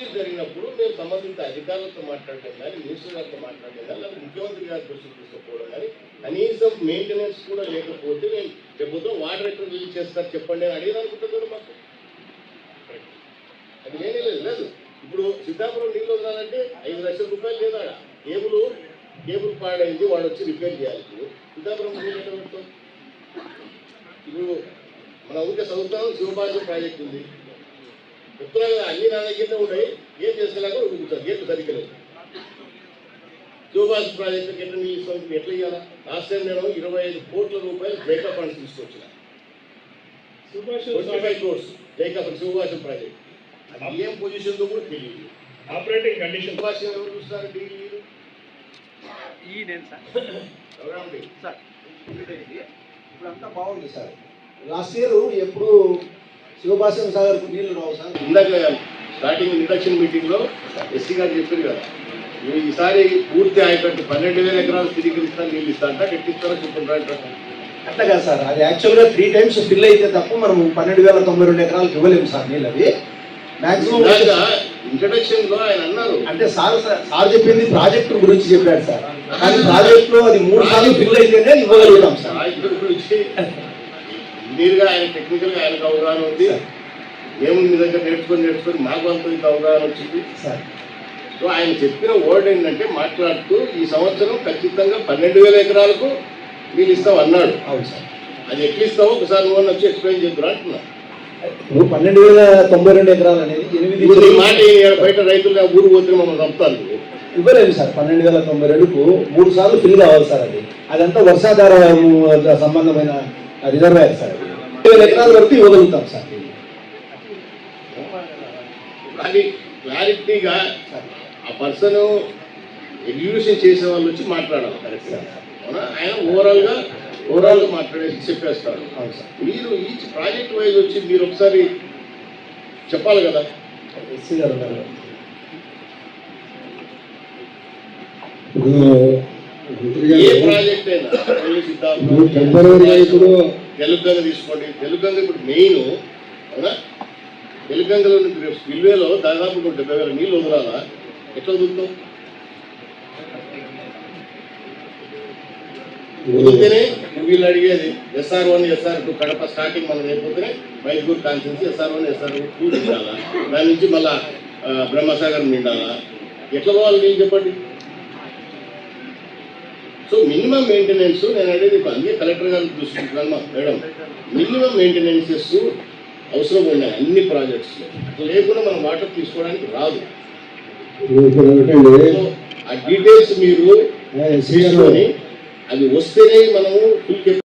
జరిగినప్పుడు మీరు సంబంధిత అధికారులతో మాట్లాడటం కానీ మినిస్టర్ గారితో మాట్లాడటం కానీ లేదా ముఖ్యమంత్రి గారి దృష్టికి తీసుకుపోవడం కానీ కనీసం మెయింటెనెన్స్ కూడా లేకపోతే మేము రేపు వాటర్ ఎక్కడ రిలీజ్ చేస్తారు చెప్పండి అని అడిగిన మాకు. అది ఏమీ లేదు లేదు. ఇప్పుడు సీతాపురం నీళ్ళు వదలాలంటే ఐదు లక్షల రూపాయలు లేదా ఆడ. కేబుల్ కేబుల్ పాడైంది వాడు వచ్చి రిపేర్ చేయాలి. ఇప్పుడు సీతాపురం నీళ్ళు ఎక్కడ ఇప్పుడు మన ఊరికే చదువుతాం శివబాజు ప్రాజెక్ట్ ఉంది. కదా అన్ని నా దగ్గరనే ఉన్నాయి ఏం చేసేలాగా ఉడుకుతారు. గేట్లు సరిగ్గా లేవు. శివపాశం ప్రాజెక్ట్ ఎట్లా నీళ్ళు ఇస్తాం ఎట్లా ఇవ్వాలా లాస్ట్ టైం నేను ఇరవై ఐదు కోట్ల రూపాయలు బ్రేకప్ ఫండ్స్ తీసుకొచ్చిన. Twenty five crores breakup Sivabhashyam project. అది ఏం పొజిషన్లో కూడా తెలియదు. ఆపరేటింగ్ కండిషన్ శివపాశం ఎవరు చూస్తారు? డీల్ మీరు ఈ నేను సార్ ఎవరండి సార్. ఇప్పుడు అంతా బాగుంది సార్. లాస్ట్ ఇయర్ ఎప్పుడు శివభాషం సాగర్ నీళ్ళు రావు సార్. ఇందాక స్టార్టింగ్ ఇండక్షన్ మీటింగ్లో ఎస్సీ గారు చెప్పారు కదా ఇవి ఈసారి పూర్తి ఆయకట్టు పన్నెండు వేల ఎకరాలు స్థిరీకరిస్తాను నీళ్ళు ఇస్తా అంట కట్టిస్తారో చెప్పుకుంటారు అట్లా కాదు సార్ అది యాక్చువల్గా త్రీ టైమ్స్ ఫిల్ అయితే తప్ప మనం పన్నెండు వేల తొంభై రెండు ఎకరాలకు ఇవ్వలేము సార్ నీళ్ళు అవి. మాక్సిమం ఇంట్రడక్షన్లో ఆయన అన్నారు. అంటే సార్ సార్ చెప్పింది ప్రాజెక్టు గురించి చెప్పాడు సార్. కానీ ప్రాజెక్ట్లో అది మూడు సార్లు ఫిల్ అయితేనే ఇవ్వగలుగుతాం సార్. రాజకీయ గురించి ఇంజనీర్గా ఆయన టెక్నికల్గా ఆయనకు అవగాహన ఉంది. మేము మీ దగ్గర నేర్చుకొని నేర్చుకొని మాకు అంత ఇంత అవగాహన వచ్చింది. సార్. సో ఆయన చెప్పిన వర్డ్ ఏంటంటే మాట్లాడుతూ ఈ సంవత్సరం ఖచ్చితంగా పన్నెండు వేల ఎకరాలకు నీళ్ళు ఇస్తాం అన్నాడు. అవును సార్. అది ఎట్లా ఇస్తావో ఒకసారి నువ్వు వచ్చి ఎక్స్ప్లెయిన్ చేద్దురా అంటున్నా. ఇప్పుడు పన్నెండు వేల తొంభై రెండు ఎకరాలు అనేది ఎనిమిది మాట బయట రైతులు ఊరు పోతే మమ్మల్ని చంపుతారు నువ్వు. ఇవ్వలేదు సార్. పన్నెండు వేల తొంభై రెండుకు మూడు సార్లు ఫిల్ కావాలి సార్ అది. అదంతా వర్షాధార సంబంధమైన రిజర్వాయర్ సార్ వేల ఎకరాల వరకు ఇవ్వగలుగుతాం సార్. అది క్లారిటీగా ఆ పర్సన్ ఎగ్జిక్యూషన్ చేసే వాళ్ళు వచ్చి మాట్లాడాలి. కరెక్ట్గా అవునా? ఆయన ఓవరాల్గా ఓవరాల్ మాట్లాడేసి చెప్పేస్తాడు. మీరు ఈచ్ ప్రాజెక్ట్ వైజ్ వచ్చి మీరు ఒకసారి చెప్పాలి కదా? ఎస్సీ గారు ఏ ప్రాజెక్ట్ అయినా? ఇప్పుడు- తెలుగంగ తీసుకోండి. తెలుగంగ ఇప్పుడు మెయిన్ అవునా? తెలుగంగలో నుంచి దాదాపు ఇప్పుడు డెబ్బై వేల నీళ్ళు వదలాలా ఎట్లా వదులుతాం వదిలితేనే వీళ్ళు అడిగేది SR one SR two Kadapa starting మనం అయిపోతేనే మైసూర్ కాన్సెన్సీ ఎస్ఆర్ వన్ ఎస్ఆర్ టూ నిండాలా దాని నుంచి మళ్ళా బ్రహ్మసాగర్ నిండాలా ఎట్లా పోవాలి నేను చెప్పండి? సో మినిమం మెయింటెనెన్స్ నేను అనేది అందుకే కలెక్టర్ గారు చూసుకుంటున్నాను మేడం. మినిమం మెయింటెనెన్సెస్ అవసరం ఉన్నాయి అన్ని ప్రాజెక్ట్స్లో లేకుండా మనం వాటర్ తీసుకోవడానికి రాదు. ఆ డీటెయిల్స్ మీరు తీసుకొని అవి వస్తేనే మనము ఫుల్